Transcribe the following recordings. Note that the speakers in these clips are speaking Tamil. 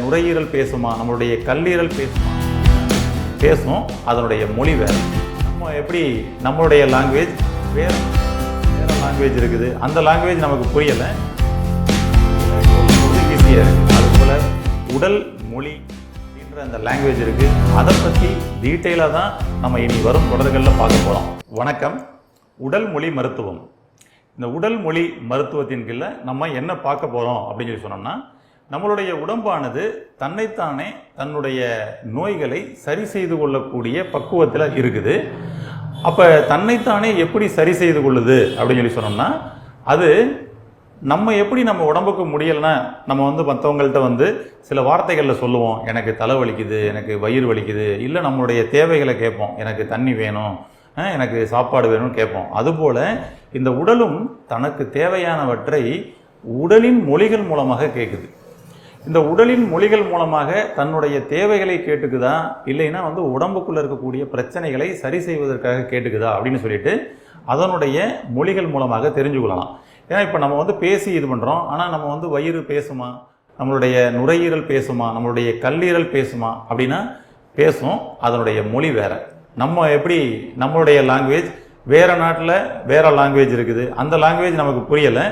நுரையீரல் பேசுமா? நம்மளுடைய கல்லீரல் பேசுமா? பேசும் அதனுடைய மொழி வேறு. நம்ம எப்படி நம்மளுடைய லாங்குவேஜ் வேறு வேறு லாங்குவேஜ் இருக்குது. அந்த லாங்குவேஜ் நமக்கு புரியலை. ஈஸியாக இருக்குது அதுபோல் உடல் மொழி அப்படின்ற அந்த லாங்குவேஜ் இருக்குது அதை பற்றி டீட்டெயிலாக தான் நம்ம இனி வரும் தொடர்களில் பார்க்க போகிறோம் வணக்கம். உடல் மொழி மருத்துவம். இந்த உடல் மொழி மருத்துவத்தின் கீழே நம்ம என்ன பார்க்க போகிறோம் அப்படின்னு சொல்லி சொன்னோம்னா நம்மளுடைய உடம்பானது தன்னைத்தானே தன்னுடைய நோய்களை சரி செய்து கொள்ளக்கூடிய பக்குவத்தில் இருக்குது. அப்போ தன்னைத்தானே எப்படி சரி செய்து கொள்ளுது அப்படின்னு சொல்லி சொன்னோம்னா அது நம்ம எப்படி நம்ம உடம்புக்கு முடியலைன்னா நம்ம வந்து மற்றவங்கள்ட்ட வந்து சில வார்த்தைகளில் சொல்லுவோம். எனக்கு தலை வலிக்குது எனக்கு வயிறு வலிக்குது இல்லை நம்மளுடைய தேவைகளை கேட்போம். எனக்கு தண்ணி வேணும் எனக்கு சாப்பாடு வேணும்னு கேட்போம். அதுபோல் இந்த உடலும் தனக்கு தேவையானவற்றை உடலின் மொழிகள் மூலமாக கேட்குது இந்த உடலின் மொழிகள் மூலமாக தன்னுடைய தேவைகளை கேட்டுக்குதா? இல்லைன்னா வந்து உடம்புக்குள்ளே இருக்கக்கூடிய பிரச்சனைகளை சரி செய்வதற்காக கேட்டுக்குதா? அப்படின்னு சொல்லிட்டு அதனுடைய மொழிகள் மூலமாக தெரிஞ்சு கொள்ளலாம். ஏன்னா இப்போ நம்ம வந்து பேசி இது பண்ணுறோம் ஆனால் நம்ம வந்து வயிறு பேசுமா? நம்மளுடைய நுரையீரல் பேசுமா? நம்மளுடைய கல்லீரல் பேசுமா? அப்படின்னா பேசும். அதனுடைய மொழி வேறு. நம்ம எப்படி நம்மளுடைய லாங்குவேஜ் வேறு நாட்டில் வேற லாங்குவேஜ் இருக்குது. அந்த லாங்குவேஜ் நமக்கு புரியலை.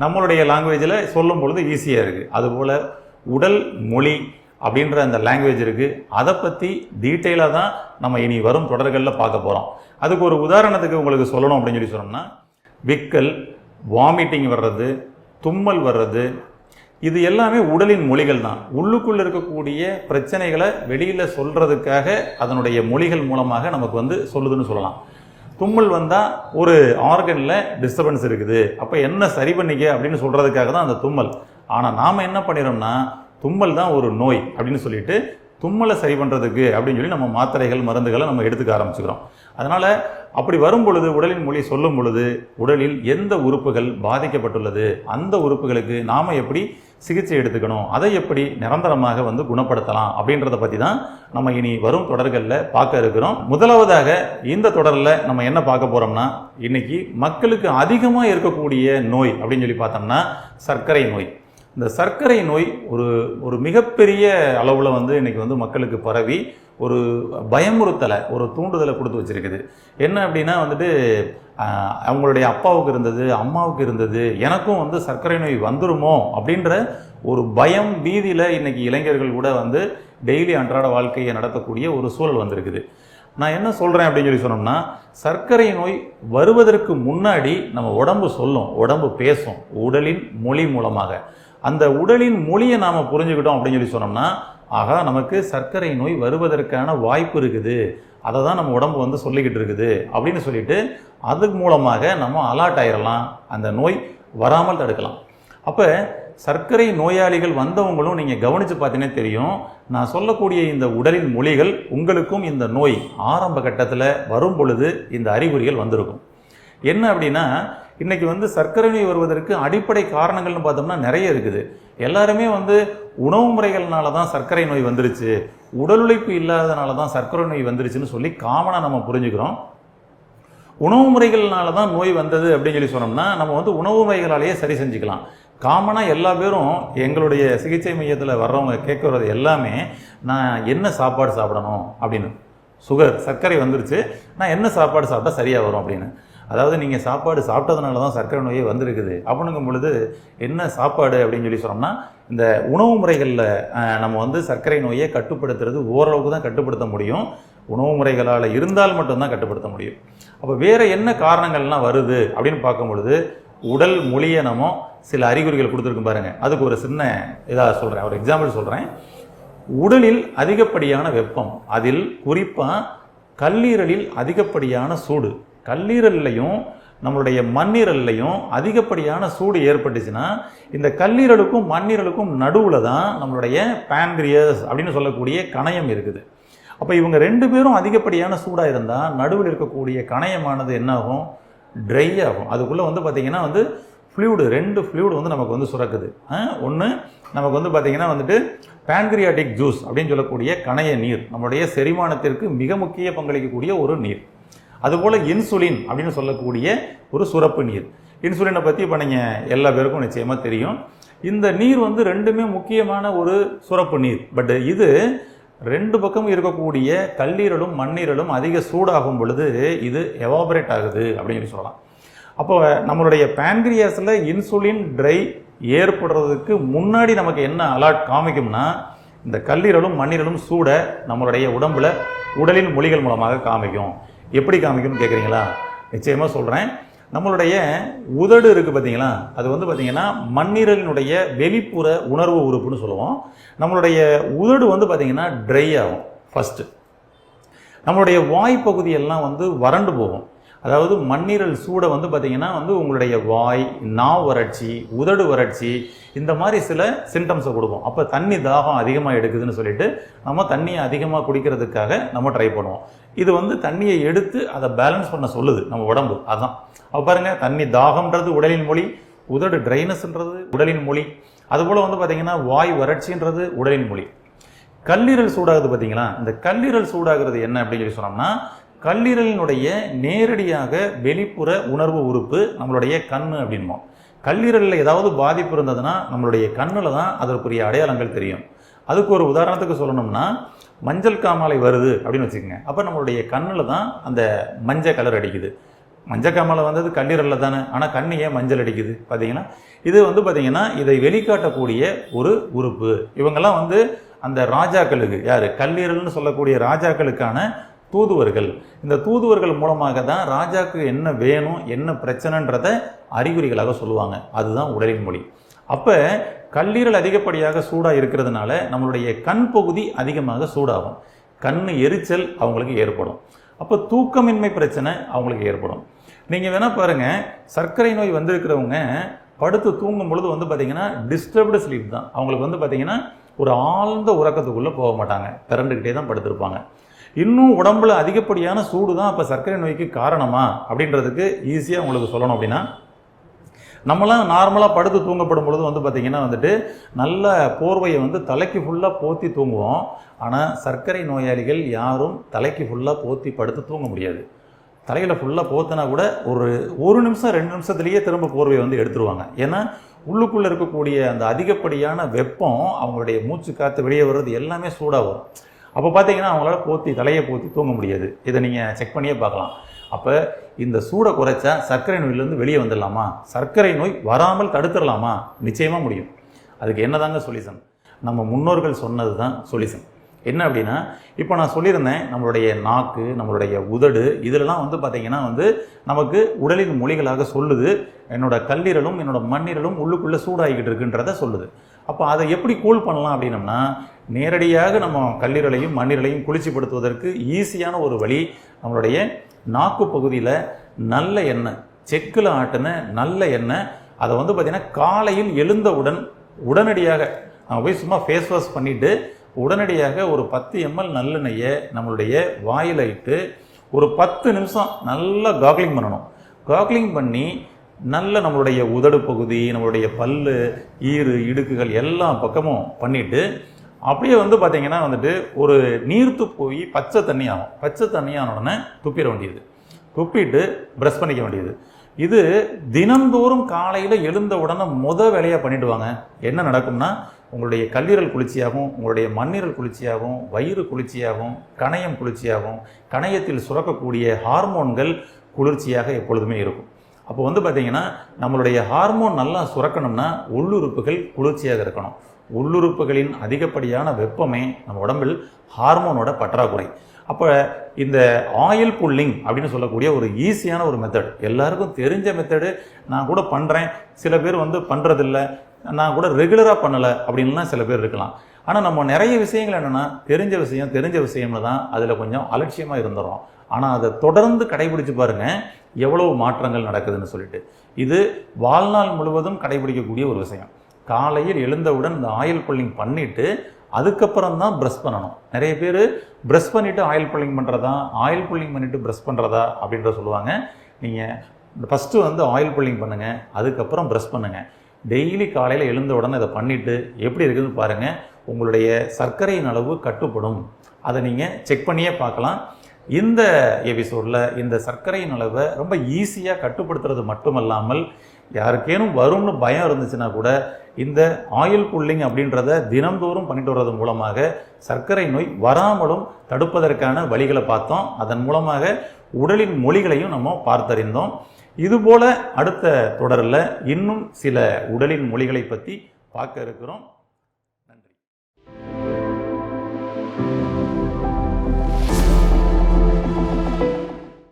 நம்மளுடைய லாங்குவேஜில் சொல்லும் பொழுது ஈஸியாக இருக்குது அதுபோல் உடல் மொழி அப்படின்ற அந்த லாங்குவேஜ் இருக்குது அதை பற்றி டீட்டெயிலாக தான் நம்ம இனி வரும் தொடர்களில் பார்க்க போகிறோம் அதுக்கு ஒரு உதாரணத்துக்கு உங்களுக்கு சொல்லணும் அப்படின்னு சொல்லி சொன்னோம்னா விக்கல் வாமிட்டிங் வர்றது தும்மல் வர்றது இது எல்லாமே உடலின் மொழிகள் தான். உள்ளுக்குள்ள இருக்கக்கூடிய பிரச்சனைகளை வெளியில் சொல்கிறதுக்காக அதனுடைய மொழிகள் மூலமாக நமக்கு வந்து சொல்லுதுன்னு சொல்லலாம். தும்மல் வந்தால் ஒரு ஆர்கனில் டிஸ்டர்பன்ஸ் இருக்குது. அப்போ என்ன சரி பண்ணிக்க அப்படின்னு சொல்கிறதுக்காக தான் அந்த தும்மல். ஆனால் நாம் என்ன பண்ணிடுறோம்னா தும்மல் தான் ஒரு நோய் அப்படின்னு சொல்லிட்டு தும்மலை சரி பண்ணுறதுக்கு அப்படின்னு சொல்லி நம்ம மாத்திரைகள் மருந்துகளை நம்ம எடுத்துக்க ஆரம்பிச்சுக்கிறோம். அதனால் அப்படி வரும் பொழுது உடலின் மொழி சொல்லும் பொழுது உடலில் எந்த உறுப்புகள் பாதிக்கப்பட்டுள்ளது அந்த உறுப்புகளுக்கு நாம் எப்படி சிகிச்சை எடுத்துக்கணும் அதை எப்படி நிரந்தரமாக வந்து குணப்படுத்தலாம் அப்படின்றத பற்றி தான் நம்ம இனி வரும் தொடர்களில் பார்க்க இருக்கிறோம். முதலாவதாக இந்த தொடரில் நம்ம என்ன பார்க்க போகிறோம்னா இன்னைக்கு மக்களுக்கு அதிகமாக இருக்கக்கூடிய நோய் அப்படின்னு சொல்லி பார்த்தோம்னா சர்க்கரை நோய். இந்த சர்க்கரை நோய் ஒரு ஒரு மிகப்பெரிய அளவில் வந்து இன்றைக்கி வந்து மக்களுக்கு பரவி ஒரு பயமுறுத்தலை ஒரு தூண்டுதலை கொடுத்து வச்சிருக்குது. என்ன அப்படின்னா வந்துட்டு அவங்களுடைய அப்பாவுக்கு இருந்தது அம்மாவுக்கு இருந்தது எனக்கும் வந்து சர்க்கரை நோய் வந்துருமோ அப்படின்ற ஒரு பயம் பீதியில் இன்றைக்கி இளைஞர்கள் கூட வந்து டெய்லி அன்றாட வாழ்க்கையை நடத்தக்கூடிய ஒரு சூழல் வந்திருக்குது. நான் என்ன சொல்கிறேன் அப்படின்னு சொல்லி சொன்னோம்னா சர்க்கரை நோய் வருவதற்கு முன்னாடி நம்ம உடம்பு சொல்லும் உடம்பு பேசும் உடலின் மொழி மூலமாக. அந்த உடலின் மொழியை நாம் புரிஞ்சுக்கிட்டோம் அப்படின்னு சொல்லி சொன்னோம்னா ஆகா நமக்கு சர்க்கரை நோய் வருவதற்கான வாய்ப்பு இருக்குது. அதை தான் நம்ம உடம்பு வந்து சொல்லிக்கிட்டு இருக்குது அப்படின்னு சொல்லிட்டு அது மூலமாக நம்ம அலாட் ஆயிடலாம் அந்த நோய் வராமல் தடுக்கலாம். அப்போ சர்க்கரை நோயாளிகள் வந்தவங்களும் நீங்கள் கவனித்து பார்த்தீங்கன்னா தெரியும் நான் சொல்லக்கூடிய இந்த உடலின் மொழிகள் உங்களுக்கும் இந்த நோய் ஆரம்ப கட்டத்தில் வரும் பொழுது இந்த அறிகுறிகள் வந்திருக்கும். என்ன அப்படின்னா இன்றைக்கி வந்து சர்க்கரை நோய் வருவதற்கு அடிப்படை காரணங்கள்னு பார்த்தோம்னா நிறைய இருக்குது. எல்லாருமே வந்து உணவு முறைகள்னால தான் சர்க்கரை நோய் வந்துருச்சு. உடல் உழைப்பு இல்லாதனால தான் சர்க்கரை நோய் வந்துருச்சுன்னு சொல்லி காமனாக நம்ம புரிஞ்சுக்கிறோம். உணவு முறைகள்னால தான் நோய் வந்தது அப்படின்னு சொல்லி சொன்னோம்னா நம்ம வந்து உணவு முறைகளாலேயே சரி செஞ்சுக்கலாம். காமனாக எல்லா பேரும் எங்களுடைய சிகிச்சை மையத்தில் வர்றவங்க கேட்குறது எல்லாமே நான் என்ன சாப்பாடு சாப்பிடணும் அப்படின்னு. சுகர் சர்க்கரை வந்துருச்சு. நான் என்ன சாப்பாடு சாப்பிட்டா சரியாக வரும் அப்படின்னு. அதாவது நீங்கள் சாப்பாடு சாப்பிட்டதுனால தான் சர்க்கரை நோயே வந்திருக்குது. அப்படிங்கும் பொழுது என்ன சாப்பாடு அப்படின்னு சொல்லி சொன்னோம்னா இந்த உணவு முறைகளில் நம்ம வந்து சர்க்கரை நோயை கட்டுப்படுத்துறது ஓரளவுக்கு தான் கட்டுப்படுத்த முடியும். உணவு முறைகளால் இருந்தால் மட்டும்தான் கட்டுப்படுத்த முடியும். அப்போ வேறு என்ன காரணங்கள்லாம் வருது அப்படின்னு பார்க்கும் பொழுது உடல் மொழியை நம்ம சில அறிகுறிகள் கொடுத்துருக்கும் பாருங்கள் அதுக்கு ஒரு சின்ன இதாக சொல்கிறேன் ஒரு எக்ஸாம்பிள் சொல்கிறேன் உடலில் அதிகப்படியான வெப்பம் அதில் குறிப்பாக கல்லீரலில் அதிகப்படியான சூடு. கல்லீரல்லையும் நம்மளுடைய மண்ணீரல்லையும் அதிகப்படியான சூடு ஏற்பட்டுச்சுன்னா இந்த கல்லீரலுக்கும் மண்ணீரலுக்கும் நடுவில் தான் நம்மளுடைய பேன்கிரியஸ் அப்படின்னு சொல்லக்கூடிய கணையம் இருக்குது. அப்போ இவங்க ரெண்டு பேரும் அதிகப்படியான சூடாக இருந்தால் நடுவில் இருக்கக்கூடிய கணையமானது என்ன ஆகும் ட்ரை ஆகும். அதுக்குள்ளே வந்து பார்த்திங்கன்னா வந்து ஃப்ளூடு ரெண்டு ஃப்ளூடு வந்து நமக்கு வந்து சுரக்குது. ஒன்று நமக்கு வந்து பார்த்திங்கன்னா வந்துட்டு பேன்கிரியாட்டிக் ஜூஸ் அப்படின்னு சொல்லக்கூடிய கணைய நீர் நம்மளுடைய செரிமானத்திற்கு மிக முக்கிய பங்களிக்கக்கூடிய ஒரு நீர். அதுபோல் இன்சுலின் அப்படின்னு சொல்லக்கூடிய ஒரு சுரப்பு நீர். இன்சுலினை பற்றி இப்போ நீங்கள் எல்லா பேருக்கும் நிச்சயமாக தெரியும். இந்த நீர் வந்து ரெண்டுமே முக்கியமான ஒரு சுரப்பு நீர். பட் இது ரெண்டு பக்கமும் இருக்கக்கூடிய கல்லீரலும் மண்ணீரலும் அதிக சூடாகும் பொழுது இது எவாபரேட் ஆகுது அப்படின்னு சொல்லலாம். அப்போ நம்மளுடைய பேன்கிரியாஸில் இன்சுலின் ட்ரை ஏற்படுறதுக்கு முன்னாடி நமக்கு என்ன அலர்ட் காமிக்கும்னா இந்த கல்லீரலும் மண்ணீரலும் சூட நம்மளுடைய உடம்புல உடலின் மொழிகள் மூலமாக காமிக்கும். எப்படி காமிக்கணும்னு கேட்குறீங்களா நிச்சயமாக சொல்கிறேன் நம்மளுடைய உதடு இருக்குது பார்த்தீங்களா அது வந்து பார்த்திங்கன்னா மண்ணீரலினுடைய வெளிப்புற உணர்வு உறுப்புன்னு சொல்லுவோம். நம்மளுடைய உதடு வந்து பார்த்திங்கன்னா ட்ரை ஆகும். ஃபஸ்ட்டு நம்மளுடைய வாய் பகுதியெல்லாம் வந்து வறண்டு போகும். அதாவது மண்ணீரல் சூடை வந்து பார்த்தீங்கன்னா வந்து உங்களுடைய வாய் நாவ் வறட்சி உதடு வறட்சி இந்த மாதிரி சில சிம்டம்ஸை கொடுக்கும். அப்போ தண்ணி தாகம் அதிகமாக எடுக்குதுன்னு சொல்லிட்டு நம்ம தண்ணியை அதிகமாக குடிக்கிறதுக்காக நம்ம ட்ரை பண்ணுவோம். இது வந்து தண்ணியை எடுத்து அதை பேலன்ஸ் பண்ண சொல்லுது நம்ம உடம்பு. அதான். அப்போ பாருங்கள் தண்ணி தாகம்ன்றது உடலின் மொழி உதடு ட்ரைனஸ்ன்றது உடலின் மொழி அதுபோல் வந்து பார்த்தீங்கன்னா வாய் வறட்சின்றது உடலின் மொழி. கல்லீரல் சூடாகுது பார்த்தீங்களா இந்த கல்லீரல் சூடாகிறது என்ன அப்படின்னு சொல்லி சொன்னோம்னா கல்லீரலினுடைய நேரடியாக வெளிப்புற உணர்வு உறுப்பு நம்மளுடைய கண்ணு அப்படின்போம் கல்லீரலில் ஏதாவது பாதிப்பு இருந்ததுன்னா நம்மளுடைய கண்ணில் தான் அதற்குரிய அடையாளங்கள் தெரியும். அதுக்கு ஒரு உதாரணத்துக்கு சொல்லணும்னா மஞ்சள் காமாலை வருது அப்படின்னு வச்சுக்கோங்க. அப்போ நம்மளுடைய கண்ணில் தான் அந்த மஞ்சள் கலர் அடிக்குது. மஞ்சள் காமாலை வந்தது கல்லீரலில் தானே. ஆனால் கண்ணு ஏன் மஞ்சள் அடிக்குது? பார்த்தீங்கன்னா இது வந்து பார்த்திங்கன்னா இதை வெளிக்காட்டக்கூடிய ஒரு உறுப்பு. இவங்கெல்லாம் வந்து அந்த ராஜாக்களுக்கு யார்? கல்லீரல்னு சொல்லக்கூடிய ராஜாக்களுக்கான தூதுவர்கள். இந்த தூதுவர்கள் மூலமாக தான் ராஜாவுக்கு என்ன வேணும் என்ன பிரச்சனைன்றத அறிகுறிகளாக சொல்லுவாங்க. அதுதான் உடலின் மொழி. அப்போ கல்லீரல் அதிகப்படியாக சூடாக இருக்கிறதுனால நம்மளுடைய கண் பகுதி அதிகமாக சூடாகும். கண் எரிச்சல் அவங்களுக்கு ஏற்படும். அப்போ தூக்கமின்மை பிரச்சனை அவங்களுக்கு ஏற்படும். நீங்கள் வேணால் பாருங்கள் சர்க்கரை நோய் வந்திருக்கிறவங்க படுத்து தூங்கும் பொழுது வந்து பார்த்திங்கன்னா டிஸ்டர்ப்டு ஸ்லீப் தான். அவங்களுக்கு வந்து பார்த்தீங்கன்னா ஒரு ஆழ்ந்த உறக்கத்துக்குள்ளே போக மாட்டாங்க. திரண்டுக்கிட்டே தான் படுத்திருப்பாங்க. இன்னும் உடம்புல அதிகப்படியான சூடு தான் அப்போ சர்க்கரை நோய்க்கு காரணமா? அப்படின்றதுக்கு ஈஸியாக உங்களுக்கு சொல்லணும் அப்படின்னா நம்மளாம் நார்மலாக படுத்து தூங்கப்படும் பொழுது வந்து பார்த்திங்கன்னா வந்துட்டு நல்ல போர்வையை வந்து தலைக்கு ஃபுல்லாக போற்றி தூங்குவோம். ஆனால் சர்க்கரை நோயாளிகள் யாரும் தலைக்கு ஃபுல்லாக போற்றி படுத்து தூங்க முடியாது. தலையில் ஃபுல்லாக போத்தினா கூட ஒரு ஒரு நிமிஷம் ரெண்டு நிமிஷத்துலேயே திரும்ப போர்வையை வந்து எடுத்துருவாங்க. ஏன்னா உள்ளுக்குள்ளே இருக்கக்கூடிய அந்த அதிகப்படியான வெப்பம் அவங்களுடைய மூச்சு காற்று வெளியே வர்றது எல்லாமே சூடாக வரும். அப்போ பார்த்தீங்கன்னா அவங்களால போத்தி தலையை போத்தி தூங்க முடியாது. இதை நீங்கள் செக் பண்ணியே பார்க்கலாம். அப்போ இந்த சூடை குறைச்சா சர்க்கரை நோயிலேருந்து வெளியே வந்துடலாமா? சர்க்கரை நோய் வராமல் தடுத்துடலாமா? நிச்சயமாக முடியும். அதுக்கு என்னதாங்க சொல்யூஷன்? நம்ம முன்னோர்கள் சொன்னது தான் சொல்யூஷன். என்ன அப்படின்னா இப்போ நான் சொல்லியிருந்தேன் நம்மளுடைய நாக்கு நம்மளுடைய உதடு இதிலெல்லாம் வந்து பார்த்தீங்கன்னா வந்து நமக்கு உடலின் மொழிகளாக சொல்லுது. என்னோட கல்லீரலும் என்னோட மண்ணீரலும் உள்ளுக்குள்ளே சூடாகிக்கிட்டு இருக்குன்றத சொல்லுது. அப்போ அதை எப்படி கூல் பண்ணலாம் அப்படின்னம்னா நேரடியாக நம்ம கல்லீரலையும் மண்ணீரலையும் குளிர்ச்சிப்படுத்துவதற்கு ஈஸியான ஒரு வழி நம்மளுடைய நாக்கு பகுதியில் நல்ல எண்ணெய் செக்கில் ஆட்டின நல்ல எண்ணெய் அதை வந்து பார்த்திங்கன்னா காலையில் எழுந்தவுடன் உடனடியாக நம்ம போய் சும்மா ஃபேஸ் வாஷ் பண்ணிவிட்டு உடனடியாக ஒரு பத்து எம்எல் நல்லெண்ணெயை நம்மளுடைய வாயில் இட்டு ஒரு பத்து நிமிஷம் நல்லா காக்லிங் பண்ணணும். காக்லிங் பண்ணி நல்ல நம்மளுடைய உதடு பகுதி நம்மளுடைய பல்லு ஈறு இடுக்குகள் எல்லா பக்கமும் பண்ணிவிட்டு அப்படியே வந்து பார்த்திங்கன்னா வந்துட்டு ஒரு நீர்த்து போய் பச்சை தண்ணி ஆகும். பச்சை தண்ணி ஆனோடனே துப்பிட வேண்டியது. துப்பிட்டு ப்ரெஷ் பண்ணிக்க வேண்டியது. இது தினந்தோறும் காலையில் எழுந்த உடனே முத வேலையாக பண்ணிவிடுவாங்க என்ன நடக்கும்னா உங்களுடைய கல்லீரல் குளிர்ச்சியாகவும் உங்களுடைய மண்ணீரல் குளிர்ச்சியாகவும் வயிறு குளிர்ச்சியாகவும் கணையம் குளிர்ச்சியாகவும் கணையத்தில் சுரக்கக்கூடிய ஹார்மோன்கள் குளிர்ச்சியாக எப்பொழுதுமே இருக்கும். அப்போ வந்து பார்த்தீங்கன்னா நம்மளுடைய ஹார்மோன் நல்லா சுரக்கணும்னா உள்ளுறுப்புகள் குளிர்ச்சியாக இருக்கணும். உள்ளுறுப்புகளின் அதிகப்படியான வெப்பமே நம்ம உடம்பில் ஹார்மோனோட பற்றாக்குறை. அப்போ இந்த ஆயில் புல்லிங் அப்படின்னு சொல்லக்கூடிய ஒரு ஈஸியான ஒரு மெத்தட் எல்லாருக்கும் தெரிஞ்ச மெத்தடு நான் கூட பண்ணுறேன் சில பேர் வந்து பண்ணுறதில்ல நான் கூட ரெகுலராக பண்ணலை அப்படின்லாம் சில பேர் இருக்கலாம். ஆனால் நம்ம நிறைய விஷயங்கள் என்னென்னா தெரிஞ்ச விஷயம் தெரிஞ்ச விஷயம்ல தான் அதில் கொஞ்சம் அலட்சியமாக இருந்துடும் ஆனால் அதை தொடர்ந்து கடைபிடிச்சு பாருங்கள் எவ்வளவு மாற்றங்கள் நடக்குதுன்னு சொல்லிட்டு. இது வாழ்நாள் முழுவதும் கடைபிடிக்கக்கூடிய ஒரு விஷயம். காலையில் எழுந்தவுடன் இந்த ஆயில் புல்லிங் பண்ணிவிட்டு அதுக்கப்புறம் தான் ப்ரெஷ் பண்ணணும். நிறைய பேர் ப்ரெஷ் பண்ணிவிட்டு ஆயில் புல்லிங் பண்ணுறதா ஆயில் புல்லிங் பண்ணிவிட்டு ப்ரெஷ் பண்ணுறதா அப்படின்ற சொல்லுவாங்க. நீங்கள் ஃபஸ்ட்டு வந்து ஆயில் புல்லிங் பண்ணுங்கள் அதுக்கப்புறம் ப்ரெஷ் பண்ணுங்கள் டெய்லி காலையில் எழுந்த உடனே இதை பண்ணிவிட்டு எப்படி இருக்குதுன்னு பாருங்கள் உங்களுடைய சர்க்கரையின் அளவு கட்டுப்படும். அதை நீங்கள் செக் பண்ணியே பார்க்கலாம். இந்த எபிசோடில் இந்த சர்க்கரையின் அளவை ரொம்ப ஈஸியாக கட்டுப்படுத்துறது மட்டுமல்லாமல் யாருக்கேனும் வரும்னு பயம் இருந்துச்சுன்னா கூட இந்த ஆயில் புல்லிங் அப்படின்றத தினந்தோறும் பண்ணிட்டு வர்றது மூலமாக சர்க்கரை நோய் வராமலும் தடுப்பதற்கான வழிகளை பார்த்தோம். அதன் மூலமாக உடலின் மொழிகளையும் நம்ம பார்த்தறிந்தோம். இதுபோல் அடுத்த தொடரில் இன்னும் சில உடலின் மொழிகளை பற்றி பார்க்க இருக்கிறோம்.